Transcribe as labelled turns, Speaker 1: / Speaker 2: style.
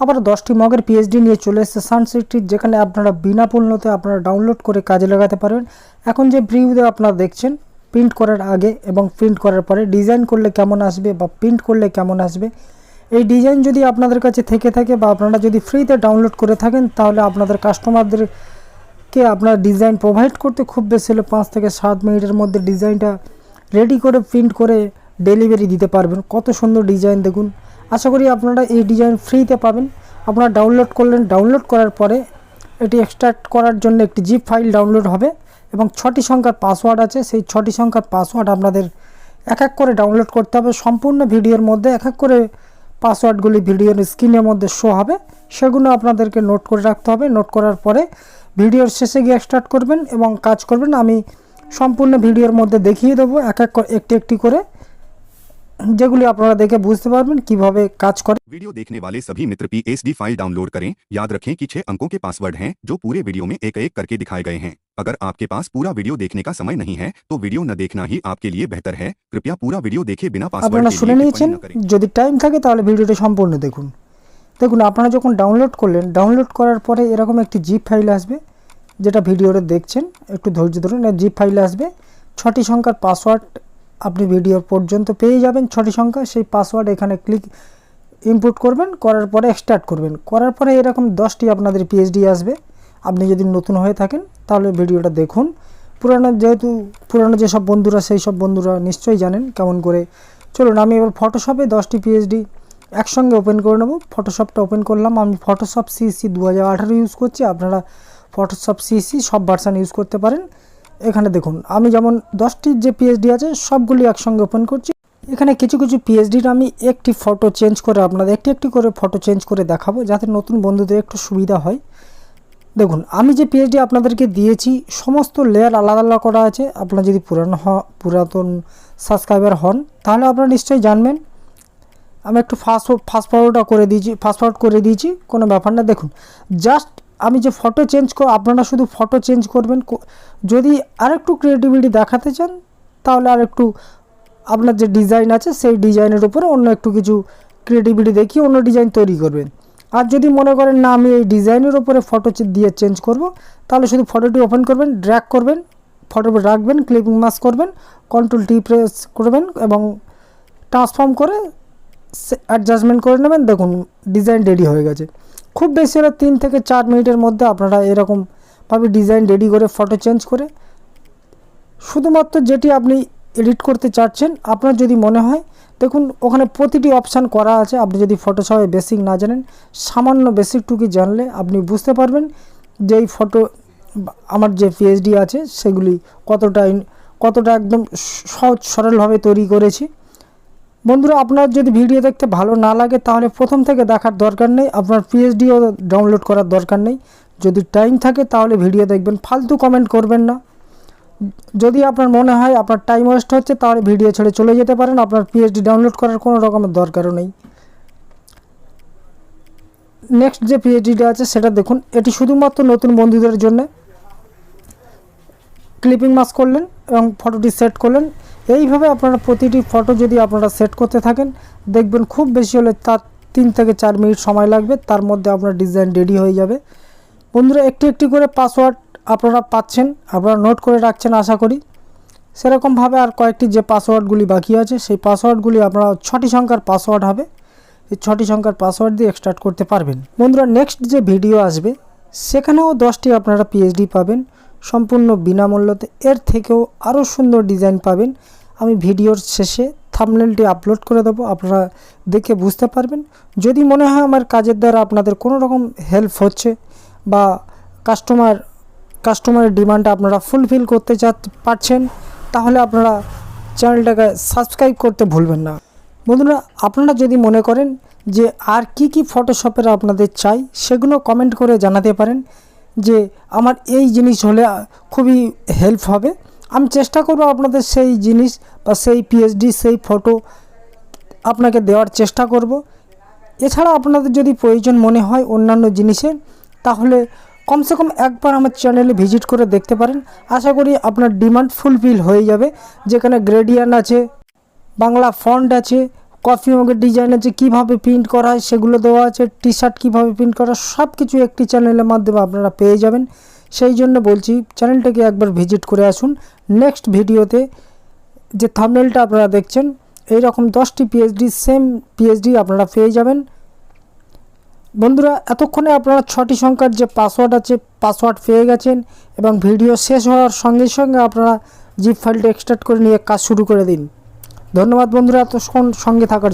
Speaker 1: আবার দশটি মগের পিএইচডি নিয়ে চলে এসেছে সানসিটি যেখানে আপনারা বিনা মূল্যতে আপনারা ডাউনলোড করে কাজে লাগাতে পারবেন। এখন যে ভিডিওতে আপনারা দেখছেন প্রিন্ট করার আগে এবং প্রিন্ট করার পরে ডিজাইন করলে কেমন আসবে বা প্রিন্ট করলে কেমন আসবে, এই ডিজাইন যদি আপনাদের কাছে থেকে থাকে বা আপনারা যদি ফ্রিতে ডাউনলোড করে থাকেন, তাহলে আপনাদের কাস্টমারদেরকে আপনার ডিজাইন প্রোভাইড করতে খুব বেশি হলে পাঁচ থেকে সাত মিনিটের মধ্যে ডিজাইনটা রেডি করে প্রিন্ট করে ডেলিভারি দিতে পারবেন। কত সুন্দর ডিজাইন দেখুন। আশা করি আপনারা এই ডিজাইন ফ্রিতে পাবেন। আপনারা ডাউনলোড করলেন ডাউনলোড করার পরে এটি এক্সট্রাক্ট করার জন্য একটি জিপ ফাইল ডাউনলোড হবে এবং ছটি সংখ্যার পাসওয়ার্ড আছে। সেই ছটি সংখ্যার পাসওয়ার্ড আপনাদের এক এক করে ডাউনলোড করতে হবে। সম্পূর্ণ ভিডিওর মধ্যে এক এক করে পাসওয়ার্ডগুলি ভিডিওর স্ক্রিনের মধ্যে শো হবে। সেগুলো আপনাদেরকে নোট করে রাখতে হবে। নোট করার পরে ভিডিওর শেষে গিয়ে স্টার্ট করবেন এবং কাজ করবেন। আমি সম্পূর্ণ ভিডিওর মধ্যে দেখিয়ে দেবো। এক এক একটি একটি করে যেগুলি আপনারা দেখে বুঝতে পারবেন কিভাবে কাজ করে
Speaker 2: वीडियो देखने वाले सभी मित्र पी फाइल डाउनलोड करें याद रखें कि छह अंकों के पासवर्ड हैं जो पूरे वीडियो में एक एक करके दिखाए गए हैं अगर आपके पास पूरा वीडियो देखने का समय नहीं है तो वीडियो न देखना ही आपके लिए बेहतर है कृपया पूरा वीडियो देखे बिना पासवर्ड
Speaker 1: আপনারা
Speaker 2: के
Speaker 1: শুনে
Speaker 2: लिए
Speaker 1: নিয়েছেন
Speaker 2: टिप्पणी न करें
Speaker 1: যদি টাইম থাকে তাহলে ভিডিওটি সম্পূর্ণ দেখুন দেখুন আপনারা যখন ডাউনলোড করলেন ডাউনলোড করার পরে এরকম একটি জিপ ফাইল আসবে যেটা ভিডিওতে দেখছেন একটু ধৈর্য ধরুন জিপ ফাইল আসবে ছটি সংখ্যার পাসওয়ার্ড আপনি ভিডিও পর্যন্ত পেয়ে যাবেন ছটি সংখ্যা, সেই পাসওয়ার্ড এখানে ক্লিক ইনপুট করবেন, করার পরে স্টার্ট করবেন। করার পরে এরকম দশটি আপনাদের পিএইচডি আসবে। আপনি যদি নতুন হয়ে থাকেন, তাহলে ভিডিওটা দেখুন। পুরানো যেহেতু, পুরানো যেসব বন্ধুরা, সেই সব বন্ধুরা নিশ্চয়ই জানেন কেমন করে। চলুন, আমি এবার ফটোশপে দশটি পিএইচডি একসঙ্গে ওপেন করে নেব। ফটোশপটা ওপেন করলাম, আমি ফটোশপ সিসি দু হাজার আঠারো ইউজ করছি। আপনারা ফটোশপ সিসি সব ভার্সান ইউজ করতে পারেন। এখানে দেখুন, আমি যেমন দশটির যে পিএইচডি আছে, সবগুলি একসঙ্গে ওপেন করছি। এখানে কিছু কিছু পিএইচডির আমি একটি ফটো চেঞ্জ করে আপনাদের, একটি একটি করে ফটো চেঞ্জ করে দেখাবো, যাতে নতুন বন্ধুদের একটু সুবিধা হয়। দেখুন, আমি যে পিএইচডি আপনাদেরকে দিয়েছি, সমস্ত লেয়ার আলাদা আলাদা করা আছে। আপনারা যদি পুরানো পুরাতন সাবস্ক্রাইবার হন, তাহলে আপনারা নিশ্চয়ই জানবেন। আমি একটু ফাস্ট ফাস্ট ফরওয়ার্ডটা করে দিয়েছি ফাস্ট ফরওয়ার্ড করে দিয়েছি, কোনো ব্যাপার না। দেখুন জাস্ট আমি যে ফটো চেঞ্জ কর, আপনারা শুধু ফটো চেঞ্জ করবেন যদি আরেকটু ক্রিয়েটিভিটি দেখাতে চান, তাহলে আরেকটু আপনার যে ডিজাইন আছে, সেই ডিজাইনের উপরে অন্য একটু কিছু ক্রিয়েটিভিটি দেখিয়ে অন্য ডিজাইন তৈরি করবেন। আর যদি মনে করেন না, আমি এই ডিজাইনের উপরে ফটো দিয়ে চেঞ্জ করব, তাহলে শুধু ফটোটি ওপেন করবেন ড্র্যাগ করবেন ফটো রাখবেন ক্লিপিং মাস্ক করবেন কন্ট্রোল টি প্রেস করবেন এবং ট্রান্সফর্ম করে অ্যাডজাস্টমেন্ট করে নেবেন, দেখুন ডিজাইন রেডি হয়ে গেছে। খুব বেশি হলে তিন থেকে চার মিনিটের মধ্যে আপনারা এরকমভাবে ডিজাইন রেডি করে ফটো চেঞ্জ করে, শুধুমাত্র যেটি আপনি এডিট করতে চাচ্ছেন, আপনার যদি মনে হয়, দেখুন, ওখানে প্রতিটি অপশান করা আছে, আপনি যদি ফটোশপে বেসিক না জানেন, সামান্য বেসিকটুকু জানলে আপনি বুঝতে পারবেন যে এই ফটো আমার যে পিএইচডি আছে, সেগুলি কতটা কতটা একদম সহজ সরলভাবে তৈরি করেছি। বন্ধুরা, আপনার যদি ভিডিও দেখতে ভালো না লাগে, তাহলে প্রথম থেকে দেখার দরকার নেই। আপনার পিএইচডিও ডাউনলোড করার দরকার নেই। যদি টাইম থাকে, তাহলে ভিডিও দেখবেন। ফালতু কমেন্ট করবেন না। যদি আপনার মনে হয় আপনার টাইম ওয়েস্ট হচ্ছে, তাহলে ভিডিও ছেড়ে চলে যেতে পারেন। আপনার পিএইচডি ডাউনলোড করার কোনো রকমের দরকারও নেই। নেক্সট যে পিএইচডিটা আছে, সেটা দেখুন। এটি শুধুমাত্র নতুন বন্ধুদের জন্য। ক্লিপিং মাস করলেন এবং ফটোটি সেট করলেন। এইভাবে আপনারা প্রতিটি ফটো যদি আপনারা সেট করতে থাকেন, দেখবেন খুব বেশি হলে তার তিন থেকে চার মিনিট সময় লাগবে, তার মধ্যে আপনার ডিজাইন রেডি হয়ে যাবে। বন্ধুরা, একটি একটি করে পাসওয়ার্ড আপনারা পাচ্ছেন, আপনারা নোট করে রাখছেন আশা করি। সেরকমভাবে আর কয়েকটি যে পাসওয়ার্ডগুলি বাকি আছে, সেই পাসওয়ার্ডগুলি আপনারা ছটি সংখ্যার পাসওয়ার্ড হবে। এই ছটি সংখ্যার পাসওয়ার্ড দিয়ে এক্সট্রাক্ট করতে পারবেন। বন্ধুরা নেক্সট যে ভিডিও আসবে, সেখানেও দশটি আপনারা পিএইচডি পাবেন। সম্পূর্ণ বিনামূল্যতে। এর থেকেও আরও সুন্দর ডিজাইন পাবেন। আমি ভিডিওর শেষে থামনেলটি আপলোড করে দেবো, আপনারা দেখে বুঝতে পারবেন। যদি মনে হয় আমার কাজের দ্বারা আপনাদের কোনো রকম হেল্প হচ্ছে বা কাস্টমার কাস্টমারের ডিমান্ড আপনারা ফুলফিল করতে চা পারছেন, তাহলে আপনারা চ্যানেলটাকে সাবস্ক্রাইব করতে ভুলবেন না। বন্ধুরা, আপনারা যদি মনে করেন যে আর কি কি ফটোশপের আপনাদের চাই, সেগুলো কমেন্ট করে জানাতে পারেন। যে আমার এই জিনিস হলে খুবই হেল্প হবে। আমি চেষ্টা করব আপনাদের সেই জিনিস বা সেই পিএইচডি সেই ফটো আপনাকে দেওয়ার চেষ্টা করব। এছাড়া আপনাদের যদি প্রয়োজন মনে হয় অন্যান্য জিনিসের তাহলে কমসে কম একবার আমার চ্যানেলে ভিজিট করে দেখতে পারেন। আশা করি আপনার ডিমান্ড ফুলফিল হয়ে যাবে। যেখানে গ্রেডিয়ান আছে, বাংলা ফন্ট আছে কফি মগের ডিজাইন আছে কীভাবে প্রিন্ট করা হয় সেগুলো দেওয়া আছে টি শার্ট কীভাবে প্রিন্ট করা সব কিছু একটি চ্যানেলের মাধ্যমে আপনারা পেয়ে যাবেন। সেই জন্য বলছি চ্যানেলটাকে একবার ভিজিট করে আসুন। নেক্সট ভিডিওতে যে থামনেলটা আপনারা দেখছেন এই রকম দশটি পিএইচডি সেম পিএইচডি আপনারা পেয়ে যাবেন। বন্ধুরা, এতক্ষণে আপনারা ছটি সংখ্যার যে পাসওয়ার্ড আছে পাসওয়ার্ড পেয়ে গেছেন এবং ভিডিও শেষ হওয়ার সঙ্গে সঙ্গে আপনারা জিপ ফাইলটা এক্সট্রাক্ট করে নিয়ে কাজ শুরু করে দিন। ধন্যবাদ বন্ধুরা এতক্ষণ সঙ্গে থাকার